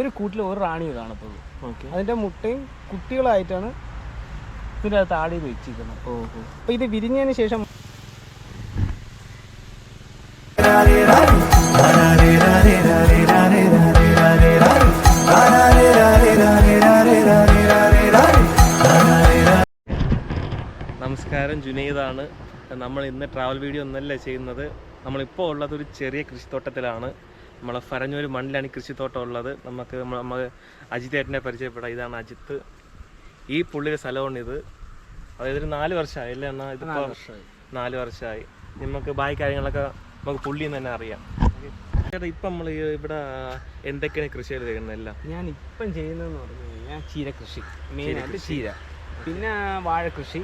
ഒരു കൂട്ടിൽ ഒരു റാണി കാണത്തുള്ളൂ അതിന്റെ മുട്ടയും കുട്ടികളായിട്ടാണ് ഇതിന്റെ അകത്ത് ആടി വെച്ചിരിക്കുന്നത്. അപ്പൊ അപ്പോൾ ഇത് വിരിഞ്ഞതിന് ശേഷം നമസ്കാരം ജുനൈദാണ്. നമ്മൾ ഇന്ന് ട്രാവൽ വീഡിയോ ഒന്നല്ല ചെയ്യുന്നത്. നമ്മളിപ്പോൾ ഉള്ളത് ഒരു ചെറിയ കൃഷിത്തോട്ടത്തിലാണ്. നമ്മളെ ഫരഞ്ഞൂർ മണ്ണിലാണ് ഈ കൃഷിത്തോട്ടം ഉള്ളത്. നമുക്ക് നമ്മൾ അജിത്തേട്ടനെ പരിചയപ്പെടാം. ഇതാണ് അജിത്ത്. ഈ പുള്ളിയുടെ സ്ഥലമാണ് ഇത് അതായത് ഒരു നാല് വർഷമായി അല്ലേ എന്നാ ഇത് നാല് വർഷമായി. നമുക്ക് ബാക്കി കാര്യങ്ങളൊക്കെ നമുക്ക് പുള്ളിയിൽ നിന്ന് തന്നെ അറിയാം. ഇപ്പൊ നമ്മൾ ഇവിടെ എന്തൊക്കെയാണ് കൃഷി ചെയ്ത് ചെയ്യുന്നത് എല്ലാം? ഞാൻ ഇപ്പം ചെയ്യുന്നതെന്ന് പറഞ്ഞു കഴിഞ്ഞാൽ ചീര കൃഷി. മെയിനായിട്ട് ചീര. പിന്നെ വാഴ കൃഷി.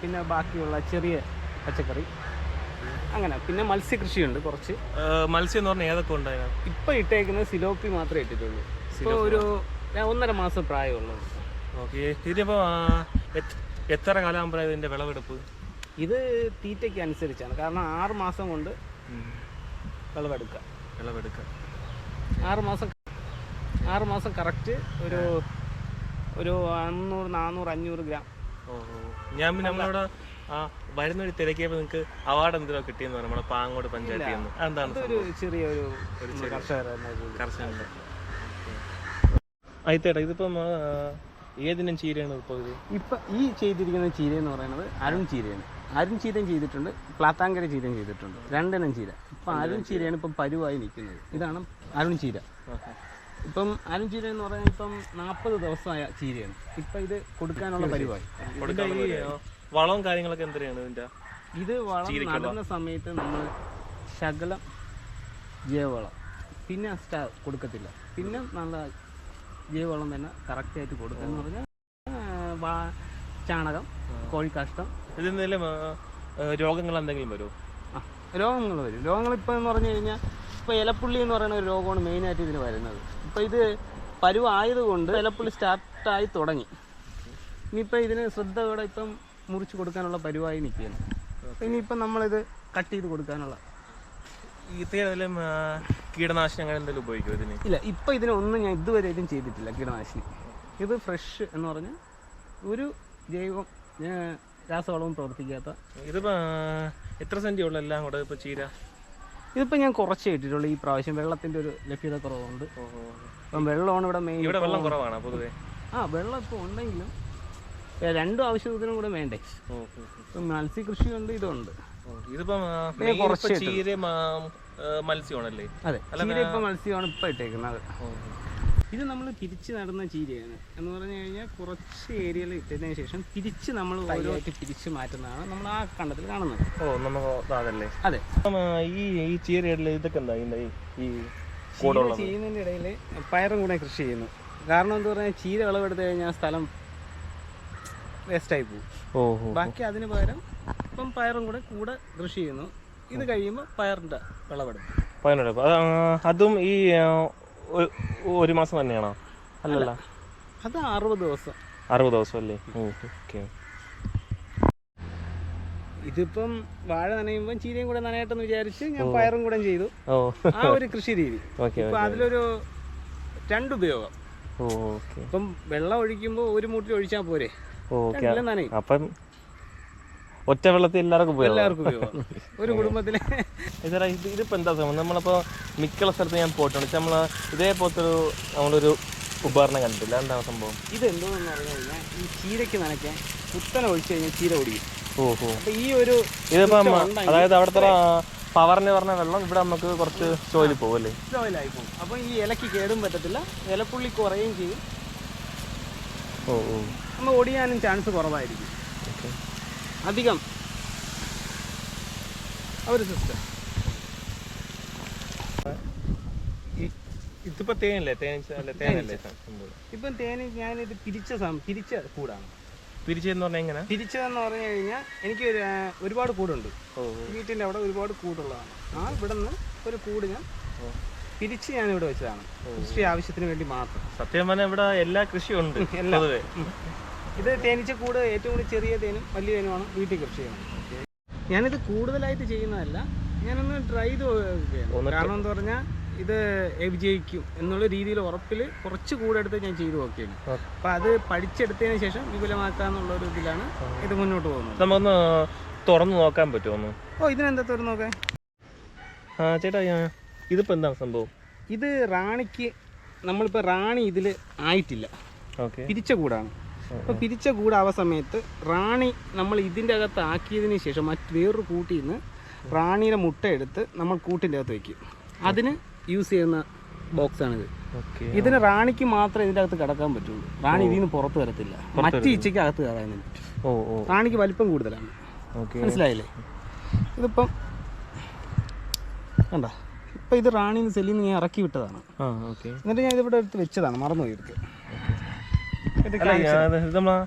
പിന്നെ ബാക്കിയുള്ള ചെറിയ പച്ചക്കറി. അങ്ങനെ. പിന്നെ മത്സ്യകൃഷിയുണ്ട് കുറച്ച്. മത്സ്യം എന്ന് പറഞ്ഞാൽ ഏതൊക്കെ ഉണ്ടായിരുന്നു ഇപ്പൊ ഇട്ടേക്കുന്നത് സിലോപ്പി മാത്രമേ ഇട്ടിട്ടുള്ളൂ. ഇപ്പോൾ ഒരു ഒന്നര മാസം പ്രായമുള്ളത് ഓക്കെ. ഇതിപ്പോൾ എത്ര കാലം ഇതിന്റെ വിളവെടുപ്പ്? ഇത് തീറ്റയ്ക്ക് അനുസരിച്ചാണ്. കാരണം ആറ് മാസം കൊണ്ട് വിളവെടുക്കുക. വിളവെടുക്കുക. ആറ് മാസം ആറ് മാസം കറക്റ്റ് ഒരു ഒരു അഞ്ഞൂറ് നാനൂറ് അഞ്ഞൂറ് ഗ്രാം. ഞാൻ പിന്നെ നമ്മളിവിടെ ആ വരുന്ന ഒരു തിരക്കിയപ്പോൾ നിങ്ങൾക്ക് അവാർഡ് എന്തോ കിട്ടിയെന്ന് പറഞ്ഞു നമ്മുടെ പാങ്ങോട് പഞ്ചായത്തിൽ നിന്ന്. എന്താണ് അതൊരു ചെറിയൊരു കർഷകരുടെ ഒരു ആയിത്തേട്ടാ ഇതിപ്പം ഏതിനും ചീരയാണ് ഇപ്പോൾ ഇത്? ഇപ്പൊ ഈ ചെയ്തിരിക്കുന്ന ചീര എന്ന് പറയുന്നത് അരുൺ ചീരയാണ്. അരുൺ ചീരയും ചെയ്തിട്ടുണ്ട് പ്ലാത്താങ്കര ചീരയും ചെയ്തിട്ടുണ്ട്. രണ്ടെണ്ണം ചീര. ഇപ്പൊ അരുൺ ചീരയാണ് ഇപ്പം പരുവായി നിൽക്കുന്നത്. ഇതാണ് അരുൺ ചീര. ഇപ്പം അരുൺ ചീര എന്ന് പറഞ്ഞാൽ ഇപ്പം നാൽപ്പത് ദിവസമായ ചീരയാണ്. ഇപ്പം ഇത് കൊടുക്കാനുള്ള പരിപാടി വളവും കാര്യങ്ങളൊക്കെ എന്തിനാണ് ഇതിന്റെ? ഇത് വളം നടുന്ന സമയത്ത് നമ്മൾ ശകലം ജൈവവളം. പിന്നെ സ്റ്റാ കൊടുക്കത്തില്ല. പിന്നെ നല്ല ജൈവവളം തന്നെ കറക്റ്റായിട്ട് കൊടുക്കുക എന്ന് പറഞ്ഞാൽ ചാണകം കോഴിക്കാഷ്ടം. ഇതിൽ എന്തെങ്കിലും രോഗങ്ങൾ എന്തെങ്കിലും വരുമോ ആ രോഗങ്ങൾ വരും. രോഗങ്ങൾ ഇപ്പോൾ എന്ന് പറഞ്ഞു കഴിഞ്ഞാൽ ഇപ്പോൾ ഇലപ്പുള്ളി എന്ന് പറയുന്ന ഒരു രോഗമാണ് മെയിനായിട്ട് ഇതിന് വരുന്നത്. ഇപ്പോൾ ഇത് പരുവായതുകൊണ്ട് ഇലപ്പുള്ളി സ്റ്റാർട്ടായി തുടങ്ങി. ഇനിയിപ്പോൾ ഇതിന് ശ്രദ്ധയോടെ ഇപ്പം മുറിച്ച് കൊടുക്കാനുള്ള പരിപാടി നിൽക്കുകയാണ്. അപ്പോൾ ഇനിയിപ്പം നമ്മളിത് കട്ട് ചെയ്ത് കൊടുക്കാനുള്ള ഇത്രയും കീടനാശിനി അങ്ങനെ എന്തെങ്കിലും ഉപയോഗിക്കുമോ ഇതിന്? ഇല്ല ഇപ്പം ഇതിനൊന്നും ഞാൻ ഇതുവരെ ഇതും ചെയ്തിട്ടില്ല കീടനാശിനി. ഇത് ഫ്രഷ് എന്ന് പറഞ്ഞാൽ ഒരു ജൈവം രാസവളവും പ്രവർത്തിക്കാത്ത ഇതിപ്പോ എത്ര സെന്റി ഉള്ള എല്ലാം കൂടെ ഇപ്പൊ ചീര? ഇതിപ്പോൾ ഞാൻ കുറച്ചേ ഇട്ടിട്ടുള്ളൂ ഈ പ്രാവശ്യം വെള്ളത്തിന്റെ ഒരു ലഭ്യത കുറവുണ്ട്. ഇപ്പം വെള്ളമാണ് ഇവിടെ മെയിൻ ഇവിടെ വെള്ളം കുറവാണ് പൊതുവേ? ആ വെള്ളം ഇപ്പോൾ ഉണ്ടെങ്കിലും രണ്ടും ആവശ്യത്തിനും കൂടെ വേണ്ടേ? ഇപ്പം മത്സ്യകൃഷിയുണ്ട് ഇതുണ്ട്. ഇതിപ്പം കുറച്ച് ഇപ്പൊ ചീര മത്സ്യമാണല്ലേ? അതെ ചീര ഇപ്പം മത്സ്യമാണ് ഇപ്പം ഇട്ടേക്കുന്നത്. ഇത് നമ്മൾ തിരിച്ച് നടന്ന ചീരയാണ്. എന്ന് പറഞ്ഞു കഴിഞ്ഞാൽ കുറച്ച് ഏരിയയിൽ ഇട്ടതിന് ശേഷം തിരിച്ച് നമ്മൾ ഓരോയിട്ട് തിരിച്ച് മാറ്റുന്നതാണ് നമ്മൾ ആ കണ്ടത്തിൽ കാണുന്നത്. ഓ നമുക്ക് അതല്ലേ? അതെ. ഈ ഈ ചീരയുടെ ഇതൊക്കെ എന്താ ഈ- ഈ ചീര ചെയ്യുന്നതിന്റെ ഇടയിൽ പയറും കൂടെ കൃഷി ചെയ്യുന്നു. കാരണം എന്താ പറഞ്ഞാൽ ചീര വിളവെടുത്ത് കഴിഞ്ഞാൽ സ്ഥലം വേസ്റ്റായി പോകും ബാക്കി അതിന് പകരം ഇപ്പം പയറും കൂടെ കൂടെ കൃഷി ചെയ്യുന്നു. ഇത് കഴിയുമ്പോൾ പയറിന്റെ വിളവെടുപ്പ്. അതും ഈ ഒരു മാസം തന്നെയാണോ? അല്ലല്ല. അത് അറുപത് ദിവസം. അറുപത് ദിവസം അല്ലേ ഓക്കെ. ഇതിപ്പം വാഴ നനയുമ്പോൾ ചീരയും കൂടെ നനയട്ടെന്ന് വിചാരിച്ച് ഞാൻ പയറും കൂടെ ചെയ്തു. ആ ഒരു കൃഷി രീതി. ഇപ്പൊ അതിലൊരു രണ്ടുപയോഗം. ഇപ്പം വെള്ളം ഒഴിക്കുമ്പോൾ ഒരു മൂട്ടിൽ ഒഴിച്ചാൽ പോരെ? ഓക്കെ. അപ്പം ഒറ്റ വെള്ളത്തിൽ എല്ലാവർക്കും എല്ലാവർക്കും ഒരു കുടുംബത്തിലെ. ഇതാ ഇത് ഇതിപ്പോൾ എന്താ സംഭവം? നമ്മളിപ്പോൾ മിക്കുള്ള സ്ഥലത്ത് ഞാൻ പോയിട്ടുണ്ട്. നമ്മൾ നമ്മൾ ഇതേപോലത്തെ ഒരു നമ്മളൊരു ഉപകരണം കണ്ടിട്ടില്ല. എന്താണ് സംഭവം? ഇത് എന്തോന്ന് പറഞ്ഞു കഴിഞ്ഞാൽ ഈ ചീരയ്ക്ക് നനയ്ക്കാൻ കുത്തനെ ഒഴിച്ചു കഴിഞ്ഞാൽ ചീര ഓടിക്കും ഓഹോ. ഈ ഒരു ഇതിപ്പം അതായത് അവിടുത്തെ പവറിന് പറഞ്ഞ വെള്ളം ഇവിടെ നമുക്ക് കുറച്ച് ചോയിൽ പോകും അല്ലേ? ഓയിലായി പോകും. അപ്പം ഈ ഇലക്ക് കേടും പറ്റത്തില്ല. ഇലപ്പുള്ളി കുറയും ചെയ്യും. ഓ ഓ നമ്മൾ ഓടിയാനും ചാൻസ് കുറവായിരിക്കും. അധികം. ഒരു സിസ്റ്റം ഇതിപ്പോ തേനല്ലേ? തേനല്ലേ ഇപ്പം തേന് ഞാനിത് പിരിച്ച സം പിരിച്ച കൂടാണ്. പിരിച്ചെന്ന് പറഞ്ഞാൽ എങ്ങനെ? പിരിച്ചതെന്ന് പറഞ്ഞു കഴിഞ്ഞാൽ എനിക്ക് ഒരുപാട് കൂടുണ്ട്. വീട്ടിന്റെ അവിടെ ഒരുപാട് കൂടുള്ളതാണ്. ആ ഇവിടെ നിന്ന് ഒരു കൂട് ഞാൻ പിരിച്ച് ഞാൻ ഇവിടെ വെച്ചതാണ് കൃഷി ആവശ്യത്തിന് വേണ്ടി മാത്രം. സത്യം പറഞ്ഞാൽ ഇവിടെ എല്ലാ കൃഷിയും ഉണ്ട് എല്ലാം. പൊതുവെ. ഇത് തേനീച്ച കൂട് ഏറ്റവും കൂടുതൽ ചെറിയ തേനും വലിയ തേനുമാണ് വീട്ടിൽ കൃഷി ചെയ്യുന്നത്. ഞാനിത് കൂടുതലായിട്ട് ചെയ്യുന്നതല്ല ഞാനൊന്ന് ട്രൈ ചെയ്ത് നോക്കുകയാണ്. കാരണം എന്താ പറഞ്ഞാൽ ഇത് വിജയിക്കും എന്നുള്ള രീതിയിൽ ഉറപ്പിൽ കുറച്ച് കൂടെ എടുത്ത് ഞാൻ ചെയ്തു നോക്കിയാണ്. അപ്പം അത് പഠിച്ചെടുത്തതിന് ശേഷം വിപുലമാക്കാന്നുള്ള ഒരു ഇതിലാണ് ഇത് മുന്നോട്ട് പോകുന്നത്. നമ്മൊന്ന് തുറന്നു നോക്കാൻ പറ്റുമോ ഓ ഇതിനെന്താ തുറന്നു നോക്കാൻ? ആ ചേട്ടാ ഞാൻ- ഇതിപ്പോ എന്താണ് സംഭവം? ഇത് റാണിക്ക് നമ്മളിപ്പോൾ റാണി ഇതിൽ ആയിട്ടില്ല. ഓക്കെ. പിരിച്ച കൂടാണ്. അപ്പോൾ പിരിച്ച കൂടാവ സമയത്ത് റാണി നമ്മൾ ഇതിന്റെ അകത്ത് ആക്കിയതിന് ശേഷം മറ്റ് വേറൊരു കൂട്ടിൽ നിന്ന് റാണിയുടെ മുട്ട എടുത്ത് നമ്മൾ കൂട്ടിന്റെ അകത്ത് വയ്ക്കും അതിന് യൂസ് ചെയ്യുന്ന ബോക്സാണിത്. ഇതിന് റാണിക്ക് മാത്രമേ ഇതിന്റെ അകത്ത് കിടക്കാൻ പറ്റുള്ളൂ. റാണി ഇതിൽ നിന്ന് പുറത്ത് വരത്തില്ല. മറ്റു ഈച്ചയ്ക്ക് അകത്ത് കയറാനും പറ്റും. റാണിക്ക് വലിപ്പം കൂടുതലാണ്. മനസ്സിലായില്ലേ? ഇതിപ്പം കണ്ട? ഇപ്പം ഇത് റാണിന്ന് സെല്ലിൽ നിന്ന് ഞാൻ ഇറക്കി വിട്ടതാണ്. എന്നിട്ട് ഞാൻ ഇതിവിടെ എടുത്ത് വെച്ചതാണ് മറന്നുപോയി ഇത്. നമ്മൾ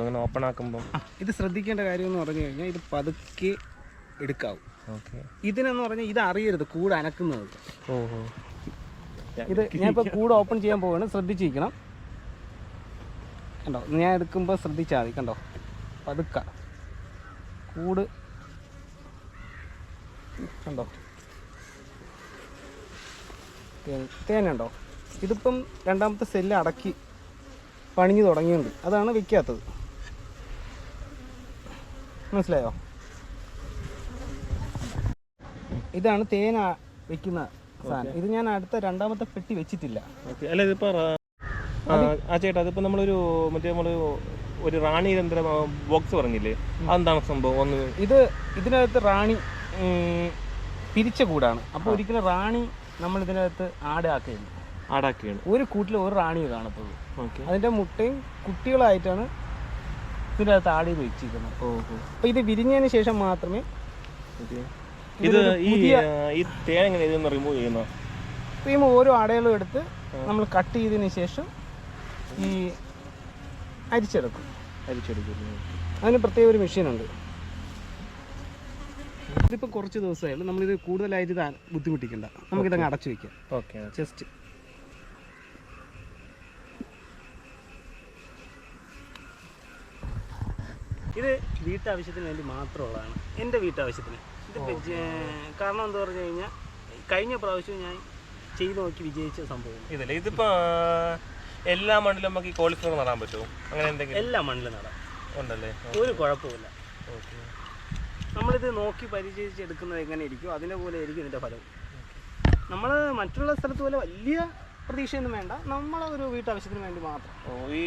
അങ്ങനെ ഓപ്പൺ ആക്കുമ്പോൾ ഇത് ശ്രദ്ധിക്കേണ്ട കാര്യം എന്ന് പറഞ്ഞു കഴിഞ്ഞാൽ ഇത് പതുക്കെ എടുക്കാവും. ഇതിനെന്ന് പറഞ്ഞാൽ ഇത് അറിയരുത് കൂട് അനക്കുന്നത്. ഓഹോ. ഇത് ഞാൻ ഞാനിപ്പോൾ കൂട് ഓപ്പൺ ചെയ്യാൻ പോവാണ് ശ്രദ്ധിച്ചിരിക്കണം. കണ്ടോ ഞാൻ എടുക്കുമ്പോൾ ശ്രദ്ധിച്ചാൽ മതി കണ്ടോ? പതുക്ക. കൂട്. കണ്ടോ? തേൻ തേനുണ്ടോ ഇതിപ്പം രണ്ടാമത്തെ സെല്ല് അടക്കി പണിഞ്ഞു തുടങ്ങിയുണ്ട് അതാണ് വിൽക്കാത്തത് മനസ്സിലായോ? ഇതാണ് തേൻ വെക്കുന്ന സാധനം. ഇത് ഞാൻ അടുത്ത രണ്ടാമത്തെ പെട്ടി വെച്ചിട്ടില്ല. അല്ല ഇതിപ്പോ ആ ചേട്ടാ അതിപ്പോ നമ്മളൊരു മറ്റേ നമ്മൾ ഒരു റാണി യന്ത്ര ബോക്സ് പറഞ്ഞില്ലേ? അതെന്താണ് സംഭവം? ഒന്ന് ഇത് ഇതിനകത്ത് റാണി പിരിച്ച കൂടാണ്. അപ്പോൾ ഒരിക്കലും റാണി നമ്മൾ ഇതിനകത്ത് ആടാക്കുകയാണ്. ആടാക്കുകയാണ്. ഒരു കൂട്ടിൽ ഒരു റാണിയെ കാണത്തുള്ളൂ. അതിന്റെ മുട്ടയും കുട്ടികളായിട്ടാണ് ഇതിനകത്ത് അകത്ത് ആടി വെച്ചിരിക്കുന്നത് അപ്പൊ അപ്പോൾ ഇത് വിരിഞ്ഞതിന് ശേഷം മാത്രമേ ഇത് ഈ തേൻ എങ്ങനെ ഇതൊന്ന് റിമൂവ് ചെയ്യുന്ന? ക്രീം ഓരോ അടയാളും എടുത്ത് നമ്മൾ കട്ട് ചെയ്തതിന് ശേഷം ഈ അരിച്ചെടുക്കും. അരിച്ചെടുക്കും. അതിന് പ്രത്യേക ഒരു മെഷീനുണ്ട്. ഇതിപ്പോൾ കുറച്ച് ദിവസമായുള്ളൂ നമ്മളിത് കൂടുതലായിട്ട് ഇത് ബുദ്ധിമുട്ടിക്കണ്ട. നമുക്കിതങ്ങ് അടച്ചു വെക്കാം ഓക്കെ ജസ്റ്റ്. ഇത് വീട്ടാവശ്യത്തിന് വേണ്ടി മാത്രമുള്ളതാണ്. എന്റെ വീട്ടാവശ്യത്തിന്. ഇത് കാരണം എന്താ പറഞ്ഞു കഴിഞ്ഞാൽ കഴിഞ്ഞ പ്രാവശ്യം ഞാൻ ചെയ്തു നോക്കി വിജയിച്ച സംഭവം. ഇതല്ലേ ഇതിപ്പോ എല്ലാ മണ്ണിലും നമുക്ക് ഈ കോളിഫ്ലവർ നടാൻ പറ്റുമോ? അങ്ങനെ എന്തെങ്കിലും? എല്ലാ മണ്ണിലും നടാം. ഉണ്ടല്ലേ? ഒരു കുഴപ്പമില്ല ഓക്കെ. നമ്മളിത് നോക്കി പരിചയിച്ചെടുക്കുന്നത് എങ്ങനെ ഇരിക്കും അതിനെ പോലെ ആയിരിക്കും ഇതിന്റെ ഫലം. നമ്മൾ മറ്റുള്ള സ്ഥലത്ത് പോലെ വലിയ പ്രതീക്ഷയൊന്നും വേണ്ട. നമ്മളെ ഒരു വീട്ടാവശ്യത്തിന് വേണ്ടി മാത്രം. ഓ ഈ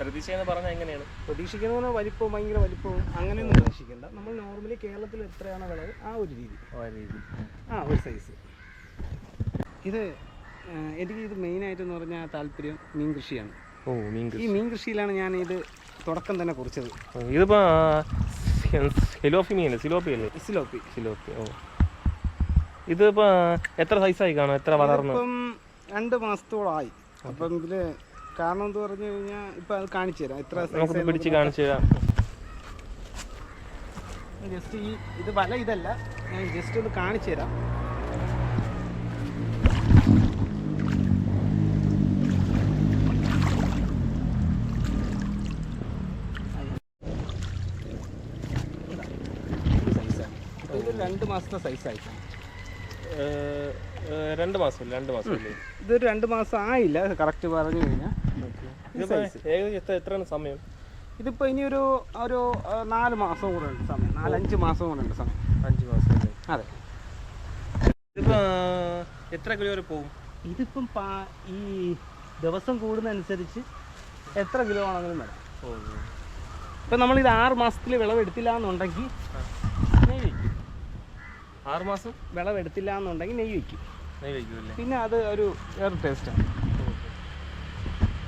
പ്രതീക്ഷ എന്ന് പറഞ്ഞാൽ എങ്ങനെയാണ്? പ്രതീക്ഷിക്കുന്ന വലിപ്പവും ഭയങ്കര വലിപ്പവും അങ്ങനെയൊന്നും പ്രതീക്ഷിക്കേണ്ട. നമ്മൾ നോർമലി കേരളത്തിൽ എത്രയാണ് വിളവ്? ആ ഒരു രീതി. ആ ഒരു സൈസ് ഇത് എനിക്ക് ഇത് മെയിനായിട്ടെന്ന് പറഞ്ഞാൽ താല്പര്യം മീൻ കൃഷിയാണ്. ഓ മീൻ ഈ മീൻ കൃഷിയിലാണ് ഞാൻ ഇത് തുടക്കം തന്നെ കുറിച്ചത്. ഓ, സിലോഫി മീനല്ലേ സിലോപ്പി അല്ലേ? സിലോപ്പി സിലോപ്പി ഓ. ഇതിപ്പോ എത്ര സൈസായി കാണും? എത്ര വളർന്നു? ഇപ്പം രണ്ട് മാസത്തോളമായി അപ്പം ഇതിൽ കാരണം എന്ന് പറഞ്ഞു കഴിഞ്ഞാൽ ഇപ്പം അത് കാണിച്ചു തരാം. എത്ര നമുക്ക് പിടിച്ച് കാണിച്ചു തരാം. ജസ്റ്റ് ഈ ഇത് വല ഇതല്ല. ഞാൻ ജസ്റ്റ് ഒന്ന് കാണിച്ചു തരാം. മാസത്തെ സൈസ് ഏഹ്, രണ്ട് മാസം രണ്ട് മാസം ഇതൊരു രണ്ട് മാസം ആയില്ല കറക്റ്റ് പറഞ്ഞു കഴിഞ്ഞാൽ ഇതിപ്പോ ഏകദേശം എത്രയാണ് സമയം? ഇതിപ്പോൾ ഇനി ഒരു ഒരു നാല് മാസം കൂടെ ഉണ്ട് സമയം. നാലഞ്ച് മാസം കൂടെ ഉണ്ട് സമയം. അഞ്ച് മാസം അതെ. ഇതിപ്പോ എത്ര കിലോ വരെ പോകും ഇതിപ്പം പാ ഈ ദിവസം കൂടുന്നതനുസരിച്ച് എത്ര കിലോ ആണെങ്കിലും വരാം. ഇപ്പൊ നമ്മൾ ഇത് ആറ് മാസത്തിൽ വിളവെടുത്തില്ല എന്നുണ്ടെങ്കിൽ ആറ് മാസം വിളവെടുത്തില്ല എന്നുണ്ടെങ്കിൽ നെയ്യ് വയ്ക്കും. നെയ് വയ്ക്കുമല്ലേ പിന്നെ അത് ഒരു വേറെ ടേസ്റ്റാണ്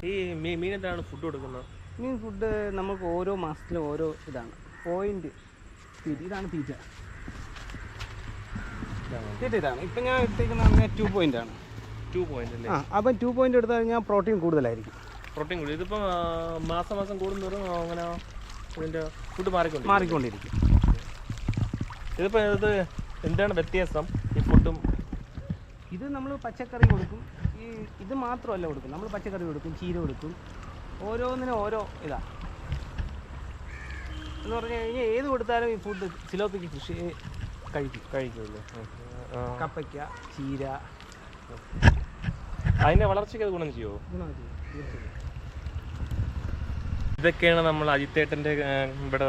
ഈ മീൻ എന്താണ് ഫുഡ് കൊടുക്കുന്നത്? മീൻ ഫുഡ് നമുക്ക് ഓരോ മാസത്തിലും ഓരോ ഇതാണ്. പോയിന്റ് തീറ്റ ഇതാണ് തീറ്റ. തീറ്റ ഇതാണ്. ഇപ്പം ഞാൻ എടുത്തേക്കുന്ന ടു പോയിന്റ് ആണ്. ടു പോയിന്റ് അല്ലേ? ആ അപ്പം ടു പോയിന്റ് എടുത്തു കഴിഞ്ഞാൽ പ്രോട്ടീൻ കൂടുതലായിരിക്കും. പ്രോട്ടീൻ കൂടുതൽ. ഇതിപ്പം മാസം മാസം കൂടുന്നതോറും അങ്ങനെ ഇതിന്റെ ഫുഡ് മാറിക്കൊണ്ട് മാറിക്കൊണ്ടിരിക്കും. ഇതിപ്പോൾ ഇത് എന്താണ് വ്യത്യാസം ഈ ഫുഡും ഇത് നമ്മൾ പച്ചക്കറി കൊടുക്കും. ഈ ഇത് മാത്രമല്ല കൊടുക്കും. നമ്മൾ പച്ചക്കറി കൊടുക്കും ചീര കൊടുക്കും. ഓരോന്നിനും ഓരോ ഇതാ. എന്ന് പറഞ്ഞു കഴിഞ്ഞാൽ ഏത് കൊടുത്താലും ഈ ഫുഡ് സിലോപ്പിക്ക് കൃഷി കഴിക്കും. കഴിക്കുമല്ലോ. കപ്പയ്ക്ക ചീര. അതിന്റെ വളർച്ചയ്ക്ക് അത് ഗുണം ചെയ്യുമോ ഗുണം ചെയ്യും. തീർച്ചയായും ഇതൊക്കെയാണ് നമ്മൾ അജിത്തേട്ടന്റെ ഇവിടെ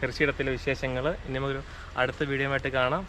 കൃഷിയിടത്തിലെ വിശേഷങ്ങൾ ഇനി നമുക്കൊരു അടുത്ത വീഡിയോ ആയിട്ട് കാണാം.